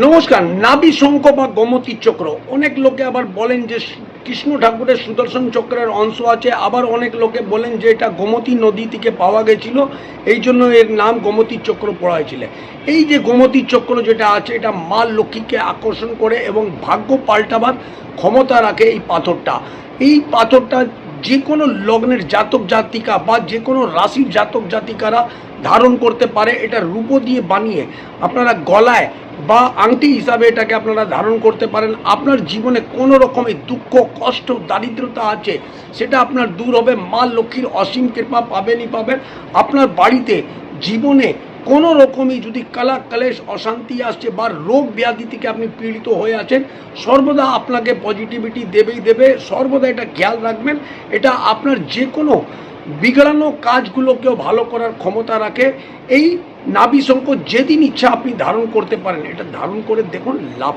নমস্কার, নাবি শঙ্খ বা গোমতী চক্র। অনেক লোকে আবার বলেন যে কৃষ্ণ ঠাকুরের সুদর্শন চক্রের অংশ আছে। আবার অনেক লোকে বলেন যে এটা গোমতী নদী থেকে পাওয়া গেছিল। এই জন্য এর নাম গোমতী চক্র পড়া হয়েছিল। এই যে গোমতী চক্র যেটা আছে, এটা মা লক্ষ্মীকে আকর্ষণ করে এবং ভাগ্য পাল্টাবার ক্ষমতা রাখে এই পাথরটা। এই পাথরটা যে কোনো লগ্নের জাতক জাতিকা বা যে কোনো রাশির জাতক জাতিকারা ধারণ করতে পারে, এটা রূপো দিয়ে বানিয়ে আপনারা গলায় বা আংটি হিসাবে এটাকে আপনারা ধারণ করতে পারেন। আপনার জীবনে কোনো রকমের দুঃখ, কষ্ট, দারিদ্রতা আছে, সেটা আপনার দূর হবে। মা লক্ষ্মীর অসীম কৃপা পাবেনই পাবেন। আপনার বাড়িতে জীবনে কোনো রকমই যদি কালা কালেশ, অশান্তি আসছে বা রোগ ব্যাধি থেকে আপনি পীড়িত হয়ে আছেন, সর্বদা আপনাকে পজিটিভিটি দেবেই দেবে। সর্বদা এটা খেয়াল রাখবেন, এটা আপনার যে কোনো বিগড়ানো কাজগুলোকেও ভালো করার ক্ষমতা রাখে। এই নাবিসঙ্ক যেদিন ইচ্ছা আপনি ধারণ করতে পারেন, এটা ধারণ করে দেখুন, লাভ